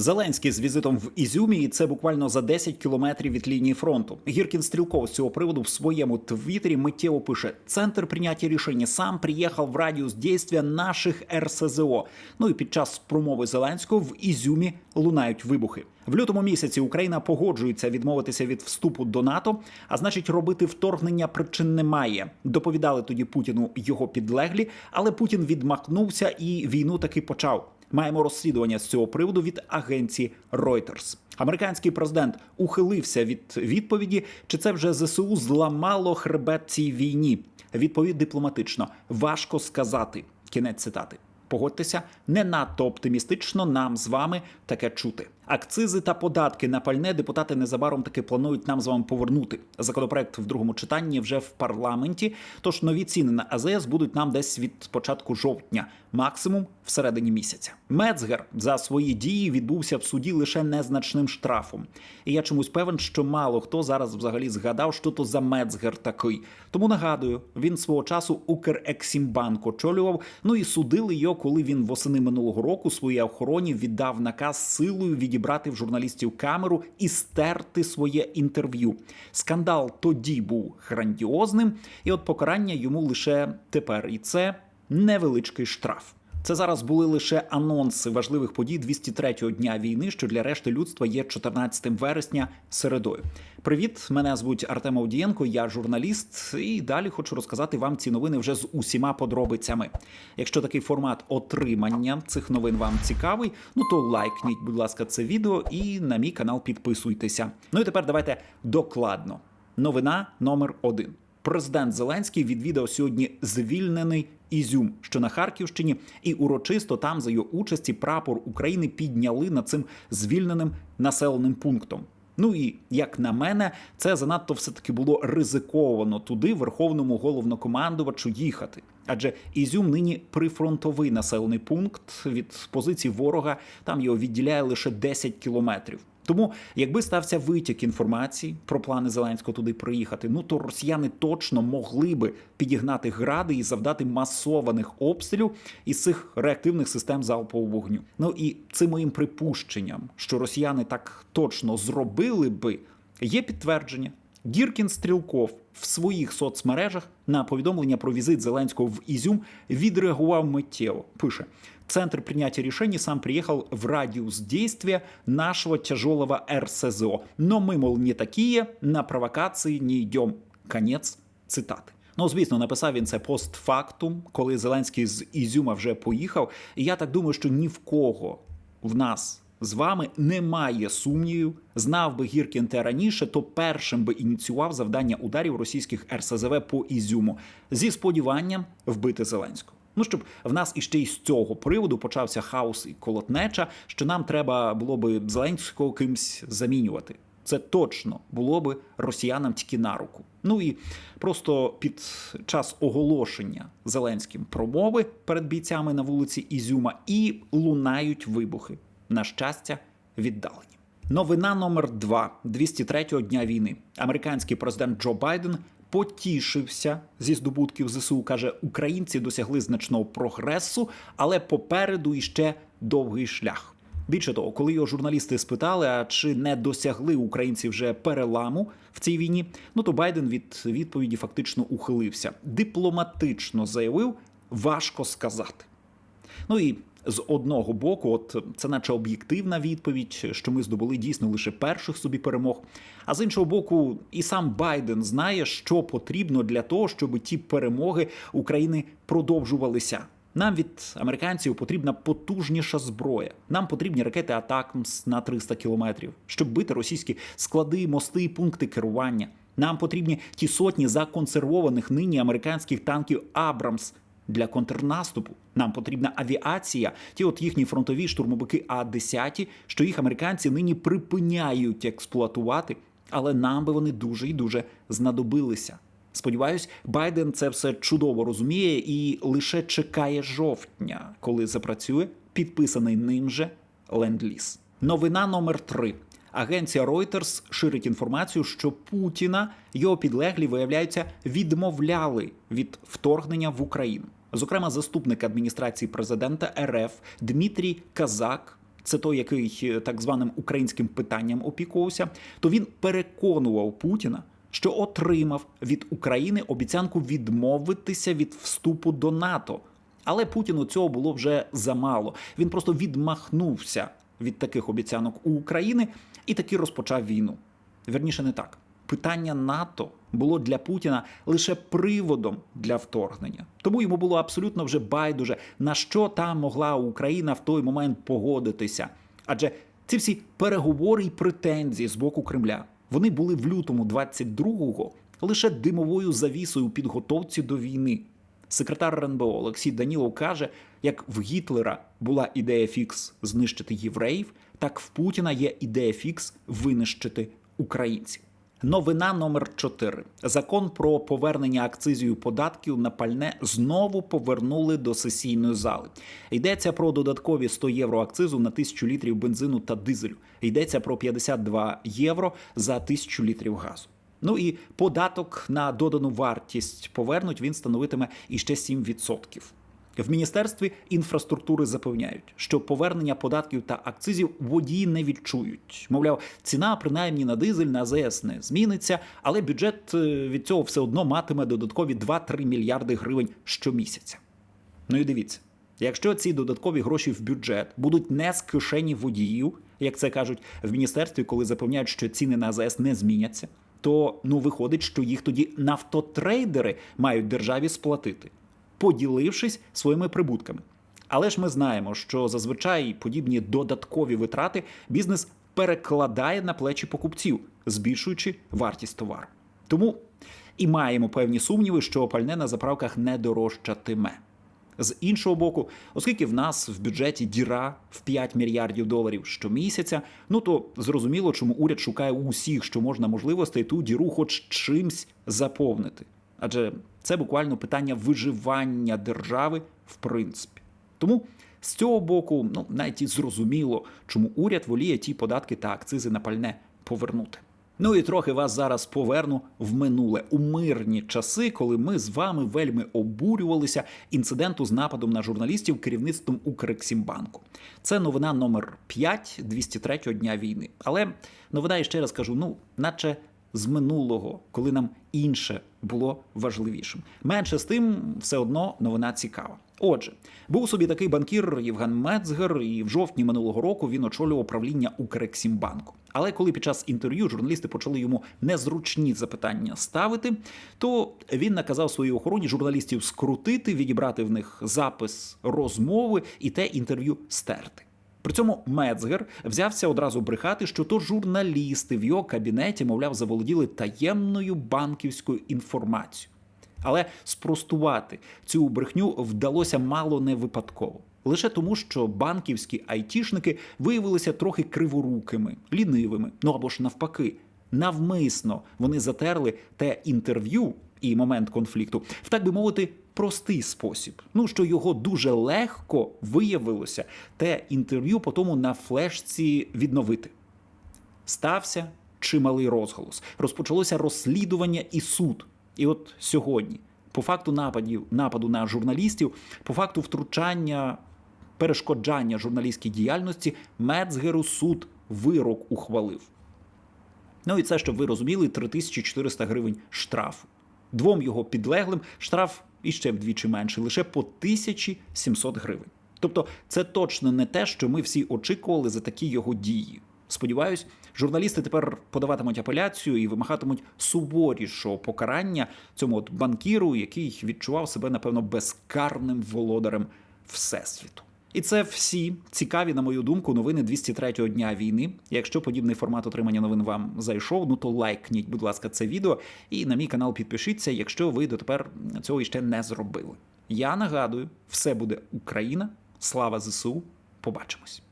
Зеленський з візитом в Ізюмі, і це буквально за 10 кілометрів від лінії фронту. Гіркін Стрілков з цього приводу в своєму твіттері миттєво пише: Центр прийняття рішень сам приїхав в радіус дійства наших РСЗО. Ну і під час промови Зеленського в Ізюмі лунають вибухи. В лютому місяці Україна погоджується відмовитися від вступу до НАТО, а значить, робити вторгнення причин немає. Доповідали тоді Путіну його підлеглі, але Путін відмахнувся і війну таки почав. Маємо розслідування з цього приводу від агенції Reuters. Американський президент ухилився від відповіді, чи це вже ЗСУ зламало хребет цій війні. Відповідь дипломатично важко сказати. Кінець цитати. Погодьтеся, не надто оптимістично нам з вами таке чути. Акцизи та податки на пальне депутати незабаром таки планують нам з вами повернути. Законопроект в другому читанні вже в парламенті. Тож нові ціни на АЗС будуть нам десь від початку жовтня, максимум в середині місяця. Мецгер за свої дії відбувся в суді лише незначним штрафом. І я чомусь певен, що мало хто зараз взагалі згадав, що то за Мецгер такий. Тому нагадую, він свого часу Укрексімбанк очолював. Ну і судили його, коли він восени минулого року своїй охороні віддав наказ силою відібрати в журналістів камеру і стерти своє інтерв'ю. Скандал тоді був грандіозним, і от покарання йому лише тепер. І це невеличкий штраф. Це зараз були лише анонси важливих подій 203-го дня війни, що для решти людства є 14 вересня середою. Привіт, мене звуть Артем Овдієнко, я журналіст, і далі хочу розказати вам ці новини вже з усіма подробицями. Якщо такий формат отримання цих новин вам цікавий, ну то лайкніть, будь ласка, це відео і на мій канал підписуйтеся. Ну і тепер давайте докладно. Новина номер один. Президент Зеленський відвідав сьогодні звільнений Ізюм, що на Харківщині, і урочисто там за його участі прапор України підняли над цим звільненим населеним пунктом. Ну і як на мене, це занадто все таки було ризиковано туди, верховному головнокомандувачу, їхати. Адже Ізюм нині прифронтовий населений пункт від позиції ворога. Там його відділяє лише 10 кілометрів. Тому, якби стався витік інформації про плани Зеленського туди приїхати, ну то росіяни точно могли би підігнати гради і завдати масованих обстрілів із цих реактивних систем залпового вогню. Ну і цим моїм припущенням, що росіяни так точно зробили би, є підтвердження. Гіркін Стрілков в своїх соцмережах на повідомлення про візит Зеленського в Ізюм відреагував миттєво. Пише: Центр принятия решений сам приехал в радиус действия нашего тяжелого РСЗО. Но мы, мол, не такие, на провокації не йдем. Конець цитати. Ну, звісно, написав він це постфактум, коли Зеленський з Ізюма вже поїхав. І я так думаю, що ні в кого в нас з вами немає сумнівів. Знав би Гіркін те раніше, то першим би ініціював завдання ударів російських РСЗВ по Ізюму зі сподіванням вбити Зеленського. Ну, щоб в нас іще й з цього приводу почався хаос і колотнеча, що нам треба було би Зеленського кимсь замінювати. Це точно було би росіянам тільки на руку. Ну і просто під час оголошення Зеленським промови перед бійцями на вулиці Ізюма і лунають вибухи. На щастя, віддалені. Новина номер 2 203-го дня війни. Американський президент Джо Байден потішився зі здобутків ЗСУ. каже, українці досягли значного прогресу, але попереду іще довгий шлях. Більше того, коли його журналісти спитали, а чи не досягли українці вже переламу в цій війні, ну то Байден від відповіді фактично ухилився. Дипломатично заявив, важко сказати. Ну і з одного боку, от це наче об'єктивна відповідь, що ми здобули дійсно лише перших собі перемог. А з іншого боку, і сам Байден знає, що потрібно для того, щоб ті перемоги України продовжувалися. Нам від американців потрібна потужніша зброя. Нам потрібні ракети Атакмс на 300 кілометрів, щоб бити російські склади, мости, пункти керування. Нам потрібні ті сотні законсервованих нині американських танків Абрамс для контрнаступу. Нам потрібна авіація, ті от їхні фронтові штурмовики А-10, що їх американці нині припиняють експлуатувати, але нам би вони дуже і дуже знадобилися. Сподіваюсь, Байден це все чудово розуміє і лише чекає жовтня, коли запрацює підписаний ним же ленд-ліз. Новина номер 3 Агенція Reuters ширить інформацію, що Путіна його підлеглі виявляються відмовляли від вторгнення в Україну. Зокрема, заступник адміністрації президента РФ Дмитрій Казак це той, який е, так званим українським питанням опікувався, то він переконував Путіна, що отримав від України обіцянку відмовитися від вступу до НАТО. Але Путіну цього було вже замало. Він просто відмахнувся від таких обіцянок у України і таки розпочав війну. Верніше не так. Питання НАТО було для Путіна лише приводом для вторгнення. Тому йому було абсолютно вже байдуже, на що там могла Україна в той момент погодитися. Адже ці всі переговори і претензії з боку Кремля вони були в лютому 22-го лише димовою завісою у підготовці до війни. Секретар РНБО Олексій Данілов каже, як в Гітлера була ідея фікс знищити євреїв, так в Путіна є ідея фікс винищити українців. Новина номер 4. Закон про повернення акцизію податків на пальне знову повернули до сесійної зали. Йдеться про додаткові 100 євро акцизу на тисячу літрів бензину та дизелю. Йдеться про 52 євро за тисячу літрів газу. Ну і податок на додану вартість повернуть він становитиме іще 7%. В міністерстві інфраструктури запевняють, що повернення податків та акцизів водії не відчують. Мовляв, ціна принаймні на дизель на АЗС не зміниться, але бюджет е, від цього все одно матиме додаткові 2-3 мільярди гривень щомісяця. Ну і дивіться, якщо ці додаткові гроші в бюджет будуть не з кишені водіїв, як це кажуть в міністерстві, коли запевняють, що ціни на АЗС не зміняться, то ну виходить, що їх тоді нафтотрейдери мають державі сплатити, поділившись своїми прибутками. Але ж ми знаємо, що зазвичай подібні додаткові витрати бізнес перекладає на плечі покупців, збільшуючи вартість товару. Тому і маємо певні сумніви, що пальне на заправках не дорожчатиме. З іншого боку, оскільки в нас в бюджеті діра в 5 мільярдів доларів щомісяця, ну то зрозуміло, чому уряд шукає усіх, що можна можливостей, ту діру хоч чимсь заповнити. Адже це буквально питання виживання держави в принципі. Тому з цього боку, ну навіть і зрозуміло, чому уряд воліє ті податки та акцизи на пальне повернути. Ну і трохи вас зараз поверну в минуле у мирні часи, коли ми з вами вельми обурювалися інциденту з нападом на журналістів керівництвом Укрексімбанку. Це новина номер 5 203 дня війни. Але новина, я ще раз кажу, ну, наче з минулого, коли нам інше було важливішим. Менше з тим, все одно новина цікава. Отже, був собі такий банкір Євген Мецгер, і в жовтні минулого року він очолював правління Укрексімбанку. Але коли під час інтерв'ю журналісти почали йому незручні запитання ставити, то він наказав своїй охороні журналістів скрутити, відібрати в них запис розмови і те інтерв'ю стерти. При цьому Мецгер взявся одразу брехати, що то журналісти в його кабінеті, мовляв, заволоділи таємною банківською інформацією. Але спростувати цю брехню вдалося мало не випадково. Лише тому, що банківські айтішники виявилися трохи криворукими, лінивими, ну або ж навпаки, навмисно вони затерли те інтерв'ю і момент конфлікту в так би мовити простий спосіб. Ну що його дуже легко виявилося те інтерв'ю по тому на флешці відновити. Стався чималий розголос. Розпочалося розслідування і суд. І от сьогодні, по факту нападів, нападу на журналістів, по факту втручання, перешкоджання журналістській діяльності, Мецгеру суд вирок ухвалив. Ну і це, щоб ви розуміли, 3400 гривень штрафу. Двом його підлеглим штраф іще вдвічі менший, лише по 1700 гривень. Тобто, це точно не те, що ми всі очікували за такі його дії. Сподіваюсь, журналісти тепер подаватимуть апеляцію і вимагатимуть суворішого покарання цьому от банкіру, який відчував себе, напевно, безкарним володарем всесвіту. І це всі цікаві, на мою думку, новини 203-го дня війни. Якщо подібний формат отримання новин вам зайшов, ну то лайкніть, будь ласка, це відео і на мій канал підпишіться, якщо ви дотепер цього іще не зробили. Я нагадую, все буде Україна, слава ЗСУ. Побачимось.